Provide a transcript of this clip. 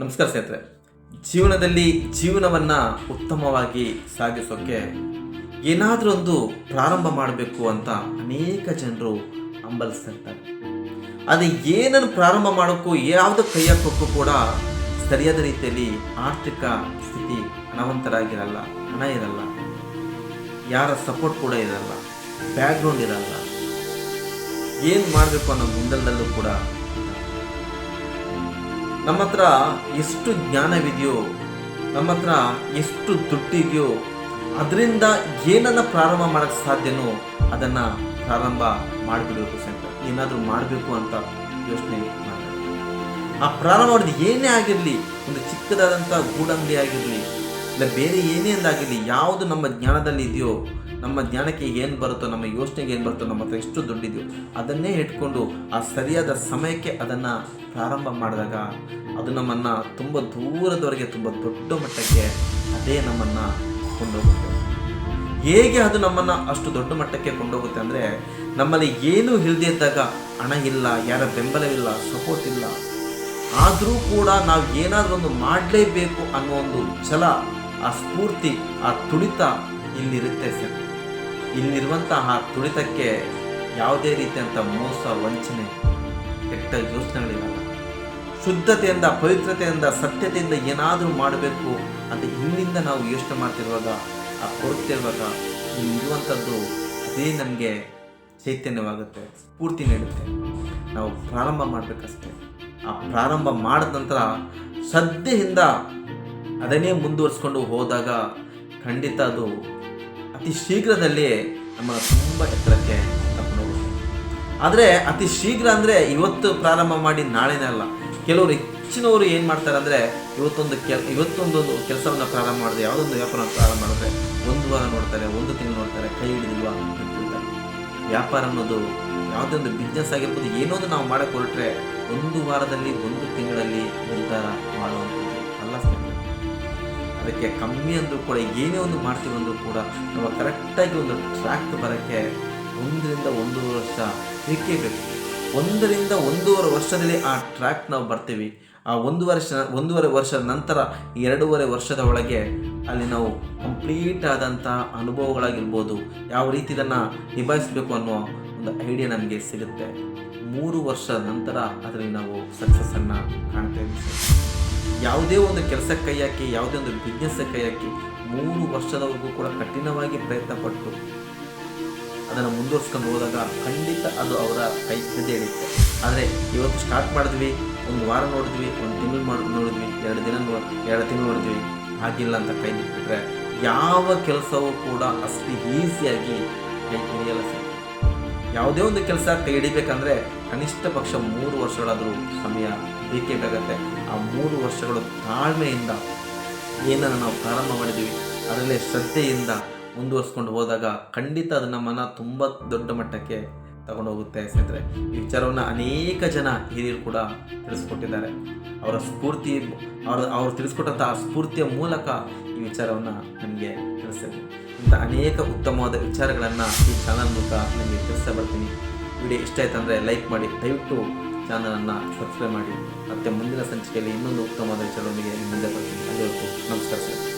ನಮಸ್ಕಾರ ಸ್ನೇಹಿತರೆ. ಜೀವನದಲ್ಲಿ ಜೀವನವನ್ನು ಉತ್ತಮವಾಗಿ ಸಾಗಿಸೋಕ್ಕೆ ಏನಾದರೂ ಒಂದು ಪ್ರಾರಂಭ ಮಾಡಬೇಕು ಅಂತ ಅನೇಕ ಜನರು ಹಂಬಲಿಸ್ತಿರ್ತಾರೆ ಅದು ಏನನ್ನು ಪ್ರಾರಂಭ ಮಾಡೋಕ್ಕೂ, ಯಾವುದೋ ಕೈ ಹಾಕೋಕ್ಕೂ ಕೂಡ ಸರಿಯಾದ ರೀತಿಯಲ್ಲಿ ಆರ್ಥಿಕ ಸ್ಥಿತಿ ಹಣವಂತರಾಗಿರಲ್ಲ ಹಣ ಇರಲ್ಲ, ಯಾರ ಸಪೋರ್ಟ್ ಕೂಡ ಇರಲ್ಲ ಬ್ಯಾಕ್ಗ್ರೌಂಡ್ ಇರಲ್ಲ. ಏನು ಮಾಡಬೇಕು ಅನ್ನೋ ಗೊಂದಲದಲ್ಲೂ ಕೂಡ ನಮ್ಮ ಹತ್ರ ಎಷ್ಟು ಜ್ಞಾನವಿದೆಯೋ ನಮ್ಮ ಹತ್ರ ಎಷ್ಟು ದುಡ್ಡಿದೆಯೋ, ಅದರಿಂದ ಏನನ್ನ ಪ್ರಾರಂಭ ಮಾಡೋಕ್ಕೆ ಸಾಧ್ಯನೋ, ಅದನ್ನು ಪ್ರಾರಂಭ ಮಾಡಿಬಿಡಬೇಕು ಸೆಂಟರ್ ಏನಾದರೂ ಮಾಡಬೇಕು ಅಂತ ಯೋಚನೆ ಮಾಡಿ ಆ ಪ್ರಾರಂಭ ಮಾಡಿದ ಏನೇ ಆಗಿರಲಿ, ಒಂದು ಚಿಕ್ಕದಾದಂಥ ಗೂಡಂಗಡಿ ಆಗಿರಲಿ ಇಲ್ಲ, ಬೇರೆ ಏನೇ ಅಂದಾಗಿರಲಿ, ಯಾವುದು ನಮ್ಮ ಜ್ಞಾನದಲ್ಲಿ ಇದೆಯೋ, ನಮ್ಮ ಜ್ಞಾನಕ್ಕೆ ಏನು ಬರುತ್ತೋ, ನಮ್ಮ ಯೋಚನೆಗೆ ಏನು ಬರುತ್ತೋ, ನಮ್ಮ ಹತ್ರ ಎಷ್ಟು ದುಡ್ಡಿದೆಯೋ, ಅದನ್ನೇ ಇಟ್ಕೊಂಡು ಆ ಸರಿಯಾದ ಸಮಯಕ್ಕೆ ಅದನ್ನು ಪ್ರಾರಂಭ ಮಾಡಿದಾಗ ಅದು ನಮ್ಮನ್ನು ತುಂಬ ದೂರದವರೆಗೆ, ತುಂಬ ದೊಡ್ಡ ಮಟ್ಟಕ್ಕೆ ಅದೇ ನಮ್ಮನ್ನು ಕೊಂಡೋಗುತ್ತೆ. ಹೇಗೆ ಅದು ನಮ್ಮನ್ನು ಅಷ್ಟು ದೊಡ್ಡ ಮಟ್ಟಕ್ಕೆ ಕೊಂಡೋಗುತ್ತೆ ಅಂದರೆ, ನಮ್ಮಲ್ಲಿ ಏನೂ ಇಲ್ಲದೇ ಇದ್ದಾಗ ಹಣ ಇಲ್ಲ, ಯಾರ ಬೆಂಬಲವಿಲ್ಲ ಸಪೋರ್ಟ್ ಇಲ್ಲ. ಆದರೂ ಕೂಡ ನಾವು ಏನಾದರೂ ಒಂದು ಮಾಡಲೇಬೇಕು ಅನ್ನೋ ಒಂದು ಛಲ ಆ ಸ್ಫೂರ್ತಿ, ಆ ತುಡಿತ ಇಲ್ಲಿರುತ್ತೆ ಸರ್. ಇಲ್ಲಿರುವಂತಹ ಆ ತುಡಿತಕ್ಕೆ ಯಾವುದೇ ರೀತಿಯಂಥ ಮೋಸ, ವಂಚನೆ, ಕೆಟ್ಟ ಯೋಚನೆಗಳಿಲ್ಲ. ಶುದ್ಧತೆಯಿಂದ, ಪವಿತ್ರತೆಯಿಂದ, ಸತ್ಯತೆಯಿಂದ ಏನಾದರೂ ಮಾಡಬೇಕು ಅಂತ ಇಲ್ಲಿಂದ ನಾವು ಯೋಚನೆ ಮಾಡ್ತಿರುವಾಗ, ಆ ಕೊರಗ್ತಿರುವಾಗ ಇಲ್ಲಿರುವಂಥದ್ದು ಅದೇ ನಮಗೆ ಚೈತನ್ಯವಾಗುತ್ತೆ, ಸ್ಫೂರ್ತಿ ನೀಡುತ್ತೆ. ನಾವು ಪ್ರಾರಂಭ ಮಾಡಬೇಕಷ್ಟೇ. ಆ ಪ್ರಾರಂಭ ಮಾಡಿದ ನಂತರ ಶ್ರದ್ಧೆಯಿಂದ ಅದನ್ನೇ ಮುಂದುವರಿಸ್ಕೊಂಡು ಹೋದಾಗ ಖಂಡಿತ ಅದು ಅತಿ ಶೀಘ್ರದಲ್ಲೇ ನಮ್ಮ ತುಂಬ ಎತ್ತರಕ್ಕೆ ಆದರೆ ಅತಿ ಶೀಘ್ರ ಅಂದರೆ ಇವತ್ತು ಪ್ರಾರಂಭ ಮಾಡಿ ನಾಳೆನೇ ಅಲ್ಲ. ಕೆಲವರು ಹೆಚ್ಚಿನವರು ಏನು ಮಾಡ್ತಾರೆ ಅಂದರೆ ಇವತ್ತೊಂದು ಕೆಲ್ ಇವತ್ತೊಂದು ಕೆಲಸವನ್ನು ಪ್ರಾರಂಭ ಮಾಡಿದ್ರೆ ಯಾವುದೊಂದು ವ್ಯಾಪಾರ ಪ್ರಾರಂಭ ಮಾಡಿದ್ರೆ ಒಂದು ವಾರ ನೋಡ್ತಾರೆ, ಒಂದು ತಿಂಗಳು ನೋಡ್ತಾರೆ, ಕೈ ಹಿಡಿದಿಲ್ವಾ ವ್ಯಾಪಾರ ಅನ್ನೋದು ಯಾವುದೇ ಒಂದು ಬಿಸ್ನೆಸ್ ಆಗಿರ್ಬೋದು, ಏನೋ ನಾವು ಮಾಡಕ್ಕೆ ಹೊರಟ್ರೆ ಒಂದು ವಾರದಲ್ಲಿ, ಒಂದು ತಿಂಗಳಲ್ಲಿ ನಿರ್ಧಾರ ಮಾಡುವಂಥದ್ದು. ಅದಕ್ಕೆ ಕಮ್ಮಿ ಅಂದರೂ ಕೂಡ, ಏನೇ ಒಂದು ಮಾಡ್ತೀವಿ ಅಂದರೂ ಕೂಡ ನಾವು ಕರೆಕ್ಟಾಗಿ ಒಂದು ಟ್ರ್ಯಾಕ್ ಬರೋಕ್ಕೆ ಒಂದರಿಂದ ಒಂದೂವರೆ ವರ್ಷ ಬೇಕೇ ಬೇಕು. ಒಂದರಿಂದ ಒಂದೂವರೆ ವರ್ಷದಲ್ಲಿ ಆ ಟ್ರ್ಯಾಕ್ ನಾವು ಬರ್ತೀವಿ. ಆ ಒಂದು ವರ್ಷ, ಒಂದೂವರೆ ವರ್ಷದ ನಂತರ ಎರಡೂವರೆ ವರ್ಷದ ಒಳಗೆ ಅಲ್ಲಿ ನಾವು ಕಂಪ್ಲೀಟ್ ಆದಂಥ ಅನುಭವಗಳಾಗಿರ್ಬೋದು. ಯಾವ ರೀತಿ ಇದನ್ನು ನಿಭಾಯಿಸಬೇಕು ಅನ್ನೋ ಒಂದು ಐಡಿಯಾ ನಮಗೆ ಸಿಗುತ್ತೆ. ಮೂರು ವರ್ಷದ ನಂತರ ಅದರಲ್ಲಿ ನಾವು ಸಕ್ಸಸ್ಸನ್ನು ಕಾಣ್ತೇವೆ. ಯಾವುದೇ ಒಂದು ಕೆಲಸ ಕೈ ಹಾಕಿ, ಯಾವುದೇ ಒಂದು ಬಿಸ್ನೆಸ್ ಕೈ ಹಾಕಿ ಮೂರು ವರ್ಷದವರೆಗೂ ಕೂಡ ಕಠಿಣವಾಗಿ ಪ್ರಯತ್ನ ಪಟ್ಟು ಅದನ್ನು ಮುಂದುವರ್ಸ್ಕೊಂಡು ಹೋದಾಗ ಖಂಡಿತ ಅದು ಅವರ ಕೈ ಕೃತಿ ಹಿಡಿಯುತ್ತೆ ಆದರೆ ಇವತ್ತು ಸ್ಟಾರ್ಟ್ ಮಾಡಿದ್ವಿ, ಒಂದು ವಾರ ನೋಡಿದ್ವಿ, ಒಂದು ತಿಂಗಳು ಮಾಡಿ, ನೋಡಿದ್ವಿ, ಎರಡು ದಿನ ಎರಡು ತಿಂಗಳು ನೋಡಿದ್ವಿ, ಆಗಿಲ್ಲ ಅಂತ ಕೈ ಬಿಟ್ಬಿಟ್ರೆ ಯಾವ ಕೆಲಸವೂ ಕೂಡ ಅಷ್ಟು ಈಸಿಯಾಗಿ ಕೈ ಹಿಡಿಯಲ್ಲ ಸರ್. ಯಾವುದೇ ಒಂದು ಕೆಲಸ ಕೈ ಹಿಡಿಬೇಕಂದ್ರೆ ಕನಿಷ್ಠ ಪಕ್ಷ ಮೂರು ವರ್ಷಗಳಾದರೂ ಸಮಯ ಬೇಕೇ ಬೇಕಾಗತ್ತೆ. ಆ ಮೂರು ವರ್ಷಗಳು ತಾಳ್ಮೆಯಿಂದ ಏನನ್ನು ನಾವು ಪ್ರಾರಂಭ ಮಾಡಿದ್ದೀವಿ ಅದರಲ್ಲೇ ಶ್ರದ್ಧೆಯಿಂದ ಮುಂದುವರ್ಸ್ಕೊಂಡು ಹೋದಾಗ ಖಂಡಿತ ಅದು ನಮ್ಮನ್ನು ತುಂಬ ದೊಡ್ಡ ಮಟ್ಟಕ್ಕೆ ತಗೊಂಡು ಹೋಗುತ್ತೆ ಸ್ನೇಹಿತರೆ. ಈ ವಿಚಾರವನ್ನು ಅನೇಕ ಜನ ಹಿರಿಯರು ಕೂಡ ತಿಳಿಸ್ಕೊಟ್ಟಿದ್ದಾರೆ. ಅವರ ಸ್ಫೂರ್ತಿ, ಅವರ, ಅವರು ತಿಳಿಸ್ಕೊಟ್ಟಂಥ ಆ ಸ್ಫೂರ್ತಿಯ ಮೂಲಕ ಈ ವಿಚಾರವನ್ನು ನಮಗೆ ತಿಳಿಸಿದೆ ಇಂಥ ಅನೇಕ ಉತ್ತಮವಾದ ವಿಚಾರಗಳನ್ನು ಈ ಚಾನಲ್ ಮೂಲಕ ನಿಮಗೆ ತಿಳಿಸ್ತಾ ಬರ್ತೀನಿ. ವಿಡಿಯೋ ಇಷ್ಟ ಆಯ್ತು ಅಂದರೆ ಲೈಕ್ ಮಾಡಿ, ದಯವಿಟ್ಟು ಚಾನಲನ್ನು ಸಬ್ಸ್ಕ್ರೈಬ್ ಮಾಡಿ. ಮತ್ತು ಮುಂದಿನ ಸಂಚಿಕೆಯಲ್ಲಿ ಇನ್ನೊಂದು ಉತ್ತಮವಾದ ವಿಚಾರದೊಂದಿಗೆ ಮುಂದೆ ಬರ್ತೀನಿ. ಅದೇ ನಮಸ್ಕಾರ ಸರ್.